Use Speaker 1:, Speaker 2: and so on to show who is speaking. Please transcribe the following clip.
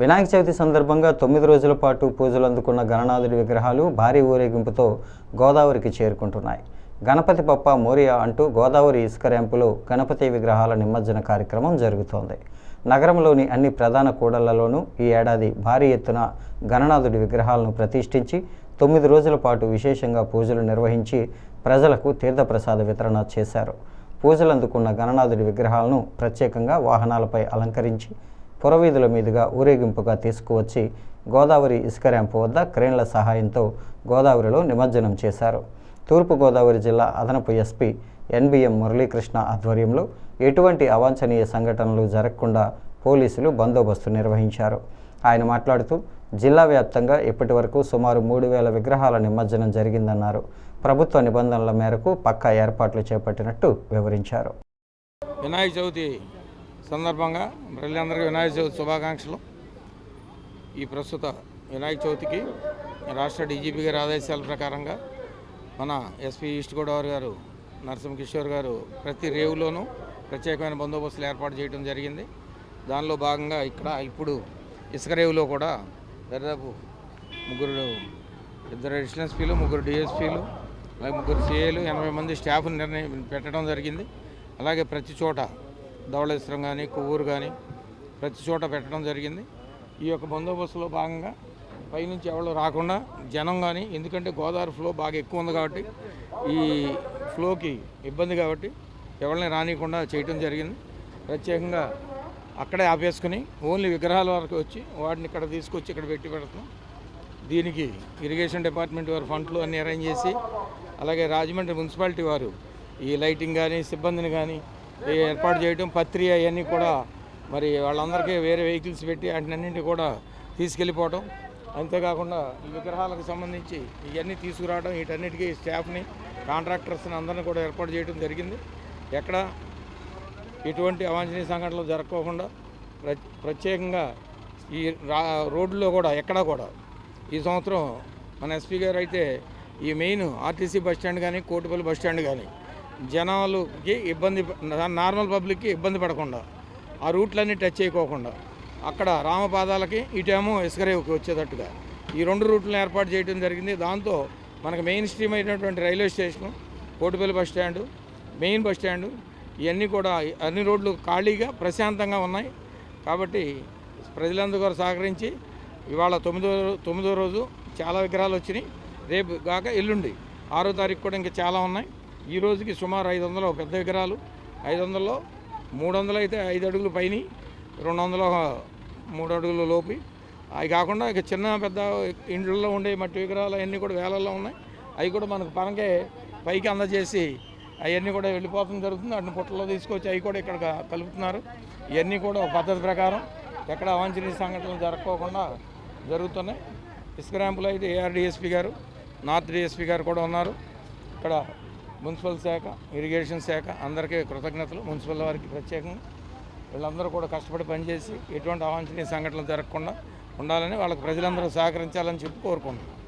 Speaker 1: వినాయక చవితి సందర్భంగా తొమ్మిది రోజుల పాటు పూజలు అందుకున్న గణనాథుడి విగ్రహాలు భారీ ఊరేగింపుతో గోదావరికి చేరుకుంటున్నాయి. గణపతి పప్ప మోరియా అంటూ గోదావరి ఇసుక ర్యాంపులో గణపతి విగ్రహాల నిమజ్జన కార్యక్రమం జరుగుతోంది. నగరంలోని అన్ని ప్రధాన కూడళ్ళలోనూ ఈ ఏడాది భారీ ఎత్తున గణనాథుడి విగ్రహాలను ప్రతిష్ఠించి తొమ్మిది రోజుల పాటు విశేషంగా పూజలు నిర్వహించి ప్రజలకు తీర్థప్రసాద వితరణ చేశారు. పూజలందుకున్న గణనాథుడి విగ్రహాలను ప్రత్యేకంగా వాహనాలపై అలంకరించి పురవీధుల మీదుగా ఊరేగింపుగా తీసుకువచ్చి గోదావరి ఇసుక ర్యాంపు వద్ద క్రేన్ల సహాయంతో గోదావరిలో నిమజ్జనం చేశారు. తూర్పుగోదావరి జిల్లా అదనపు ఎస్పీ ఎన్బిఎం మురళీకృష్ణ ఆధ్వర్యంలో ఎటువంటి అవాంఛనీయ సంఘటనలు జరగకుండా పోలీసులు బందోబస్తు నిర్వహించారు. ఆయన మాట్లాడుతూ జిల్లా వ్యాప్తంగా ఇప్పటి వరకు సుమారు మూడు వేల విగ్రహాల నిమజ్జనం జరిగిందన్నారు. ప్రభుత్వ నిబంధనల మేరకు పక్కా ఏర్పాట్లు చేపట్టినట్టు వివరించారు.
Speaker 2: వినాయక చవితి సందర్భంగా ప్రజలందరికీ వినాయక చవితి శుభాకాంక్షలు. ఈ ప్రస్తుత వినాయక చవితికి రాష్ట్ర డీజీపీ గారి ఆదేశాల ప్రకారంగా మన ఎస్పీ ఈస్ట్ గోదావరి గారు నరసింహ కిషోర్ గారు ప్రతి రేవులోనూ ప్రత్యేకమైన బందోబస్తులు ఏర్పాటు చేయడం జరిగింది. దానిలో భాగంగా ఇక్కడ ఇప్పుడు ఇసుక రేవులో కూడా దాదాపు ముగ్గురు ఇద్దరు అడిషనల్ ఎస్పీలు ముగ్గురు డిఎస్పీలు అలాగే ముగ్గురు సిఏలు ఎనభై మంది స్టాఫ్ని నిర్ణయం పెట్టడం జరిగింది. అలాగే ప్రతి చోట ధవళేశ్వరం కానీ కొవ్వూరు కానీ ప్రతి చోట పెట్టడం జరిగింది. ఈ యొక్క బందోబస్తులో భాగంగా పైనుంచి ఎవరు రాకుండా జనం కానీ ఎందుకంటే గోదావరి ఫ్లో బాగా ఎక్కువ ఉంది కాబట్టి ఈ ఫ్లోకి ఇబ్బంది కాబట్టి ఎవరిని రానియకుండా చేయటం జరిగింది. ప్రత్యేకంగా అక్కడే ఆపేసుకుని ఓన్లీ విగ్రహాల వరకు వచ్చి వాటిని ఇక్కడ తీసుకొచ్చి ఇక్కడ పెట్టి పెడుతున్నాం. దీనికి ఇరిగేషన్ డిపార్ట్మెంట్ వారు ఫండ్లు అన్నీ అరేంజ్ చేసి అలాగే రాజమండ్రి మున్సిపాలిటీ వారు ఈ లైటింగ్ కానీ సిబ్బందిని కానీ ఏర్పాటు చేయడం పత్రి అవన్నీ కూడా మరి వాళ్ళందరికీ వేరే వెహికల్స్ పెట్టి వాటినన్నింటినీ కూడా తీసుకెళ్ళిపోవడం అంతేకాకుండా ఈ విగ్రహాలకు సంబంధించి ఇవన్నీ తీసుకురావడం వీటన్నిటికీ స్టాఫ్ని కాంట్రాక్టర్స్ని అందరిని కూడా ఏర్పాటు చేయడం జరిగింది. ఎక్కడ ఎటువంటి అవాంఛనీయ సంఘటనలు జరగకోకుండా ప్ర ప్రత్యేకంగా ఈ రా రోడ్లో కూడా ఎక్కడా కూడా ఈ సంవత్సరం మన ఎస్పీ గారు అయితే ఈ మెయిన్ ఆర్టీసీ బస్ స్టాండ్ కానీ కోటిపల్లి బస్ స్టాండ్ కానీ జనాలకి ఇబ్బంది నార్మల్ పబ్లిక్కి ఇబ్బంది పడకుండా ఆ రూట్లన్నీ టచ్ చేయకోకుండా అక్కడ రామపాదాలకి ఇటేమో ఇసుకరేవుకి వచ్చేటట్టుగా ఈ రెండు రూట్లను ఏర్పాటు చేయడం జరిగింది. దాంతో మనకు మెయిన్ స్ట్రీమ్ అయినటువంటి railway station Kotipalli bus stand main bus stand ఇవన్నీ కూడా అన్ని రోడ్లు ఖాళీగా ప్రశాంతంగా ఉన్నాయి. కాబట్టి ప్రజలందరూ కూడా సహకరించి ఇవాళ తొమ్మిదో తొమ్మిదో రోజు చాలా విగ్రహాలు వచ్చినాయి. రేపు కాక ఎల్లుండి ఆరో తారీఖు కూడా ఇంకా చాలా ఉన్నాయి. ఈ రోజుకి సుమారు ఐదు వందలు పెద్ద విగ్రహాలు ఐదు వందల్లో మూడు వందలు అయితే ఐదు అడుగులు పైన రెండు వందల మూడు అడుగుల లోపి. అవి కాకుండా ఇక చిన్న పెద్ద ఇండ్లలో ఉండే మట్టి విగ్రహాలు అవన్నీ కూడా వేలల్లో ఉన్నాయి. అవి కూడా మనకు పనకే పైకి అందజేసి అవన్నీ కూడా వెళ్ళిపోవడం జరుగుతుంది. వాటిని పుట్టలో తీసుకొచ్చి అవి కూడా ఇక్కడ కలుపుతున్నారు. ఇవన్నీ కూడా ఒక పద్ధతి ప్రకారం ఎక్కడ అవాంఛనీయ సంఘటనలు జరగకోకుండా జరుగుతున్నాయి. ఇసుక ర్యాంపులో అయితే ఏఆర్డిఎస్పీ గారు నార్త్ డిఎస్పీ గారు కూడా ఉన్నారు. ఇక్కడ మున్సిపల్ శాఖ ఇరిగేషన్ శాఖ అందరికీ కృతజ్ఞతలు. మున్సిపల్ వారికి ప్రత్యేకంగా వీళ్ళందరూ కూడా కష్టపడి పనిచేసి ఎటువంటి అవాంఛనీయ సంఘటనలు జరగకుండా ఉండాలని వాళ్ళకి ప్రజలందరూ సహకరించాలని చెప్పి కోరుకుంటున్నాను